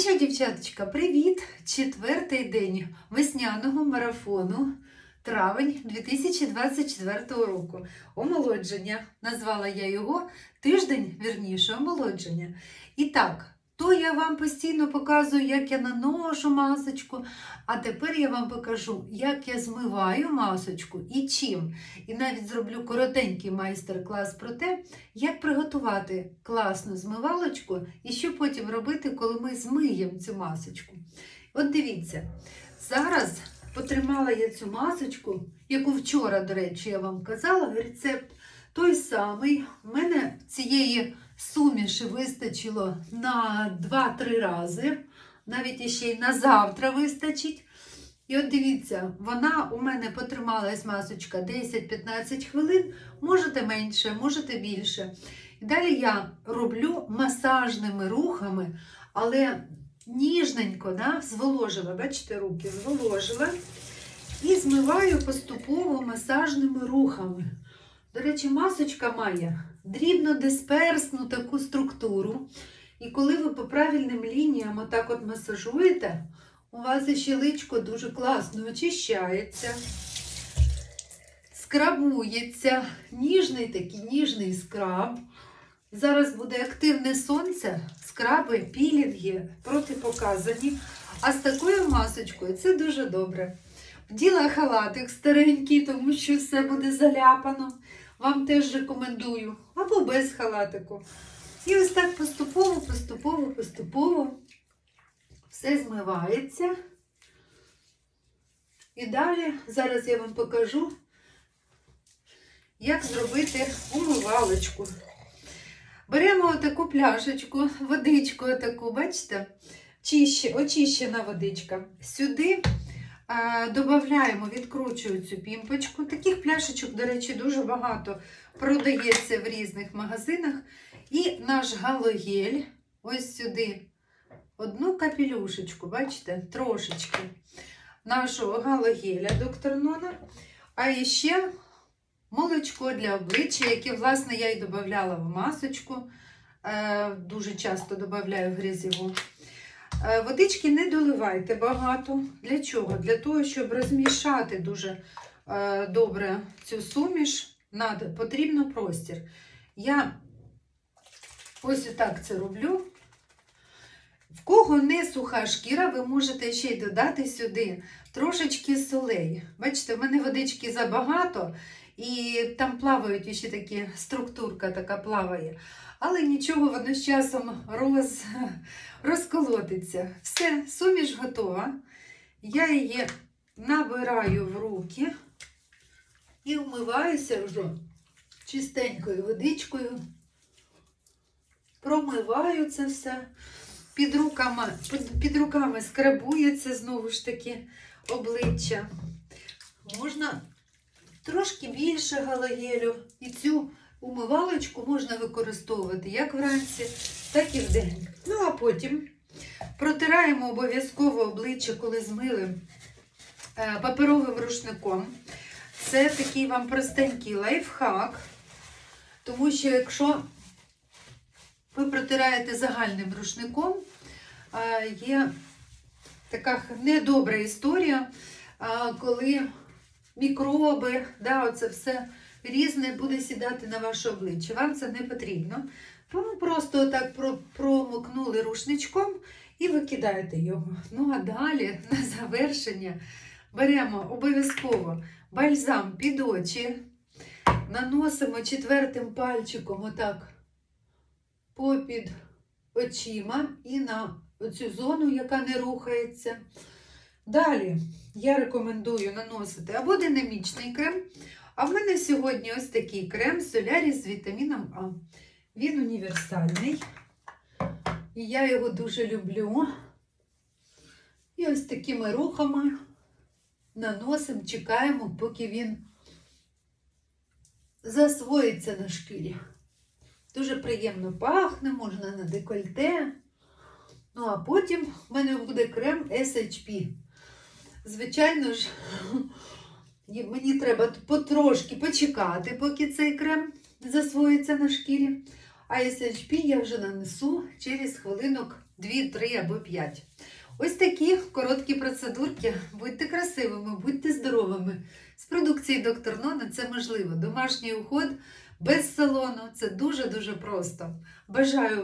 що, дівчаточка, привіт! Четвертий день весняного марафону. Травень 2024 року. Омолодження. Назвала я його тиждень, вірніше, омолодження. І так, то я вам постійно показую, як я наношу масочку, а тепер я вам покажу, як я змиваю масочку і чим. І навіть зроблю коротенький майстер-клас про те, як приготувати класну змивалочку і що потім робити, коли ми змиємо цю масочку. От дивіться, зараз потримала я цю масочку, яку вчора, до речі, я вам казала, рецепт той самий. У мене цієї суміші вистачило на 2-3 рази, навіть іще й на завтра вистачить. І от дивіться, вона у мене потрималась масочка 10-15 хвилин, можете менше, можете більше. І далі я роблю масажними рухами, але ніжненько, да, зволожила, бачите, руки зволожила. І змиваю поступово масажними рухами. До речі, масочка має дрібно-дисперсну таку структуру. І коли ви по правильним лініям отак от масажуєте, у вас ще личко дуже класно очищається, скрабується, ніжний такий ніжний скраб. Зараз буде активне сонце, скраби, пілінги протипоказані. А з такою масочкою це дуже добре. Вділа халатик старенький, тому що все буде заляпано. Вам теж рекомендую. Або без халатику. І ось так поступово, поступово, поступово все змивається. І далі зараз я вам покажу, як зробити умивалочку. Беремо таку пляшечку, водичку таку, бачите, Чище, очищена водичка. Сюди е, додаємо, відкручую цю пімпочку. Таких пляшечок, до речі, дуже багато продається в різних магазинах. І наш галогель, ось сюди одну капелюшечку, бачите, трошечки нашого галогеля доктор Нона. А ще молочко для обличчя, яке, власне, я і додавала в масочку. Е, Дуже часто додаю в. Е, Водички не доливайте багато. Для чого? Для того, щоб розмішати дуже е, добре цю суміш, Надо, потрібно простір. Я ось так це роблю. В кого не суха шкіра, ви можете ще й додати сюди трошечки солей. Бачите, в мене водички забагато, і там плавають ще такі структурка така плаває. Але нічого, воно з часом роз, розколотиться. Все, суміш готова. Я її набираю в руки і вмиваюся вже чистенькою водичкою. Промиваю це все. Під руками, під, під руками скрабується знову ж таки обличчя. Можна трошки більше галогелю. І цю умивалочку можна використовувати як вранці, так і вдень. Ну, а потім протираємо обов'язково обличчя, коли змили е, паперовим рушником. Це такий вам простенький лайфхак, тому що якщо ви протираєте загальним рушником, е, є така недобра історія, е, коли мікроби, да, оце все різне буде сідати на ваше обличчя. Вам це не потрібно. Тому просто про- промокнули рушничком і викидаєте його. Ну а далі, на завершення, беремо обов'язково бальзам під очі, наносимо четвертим пальчиком отак попід очима і на цю зону, яка не рухається. Далі я рекомендую наносити або динамічний крем. А в мене сьогодні ось такий крем Соляріс з вітаміном А. Він універсальний. І я його дуже люблю. І ось такими рухами наносимо, чекаємо, поки він засвоїться на шкірі. Дуже приємно пахне, можна на декольте. Ну, а потім в мене буде крем SHP. Звичайно ж, мені треба потрошки почекати, поки цей крем засвоїться на шкірі. А SHP я вже нанесу через хвилинок 2, 3 або 5. Ось такі короткі процедурки. Будьте красивими, будьте здоровими. З продукції доктор Нона це можливо. Домашній уход без салону це дуже-дуже просто. Бажаю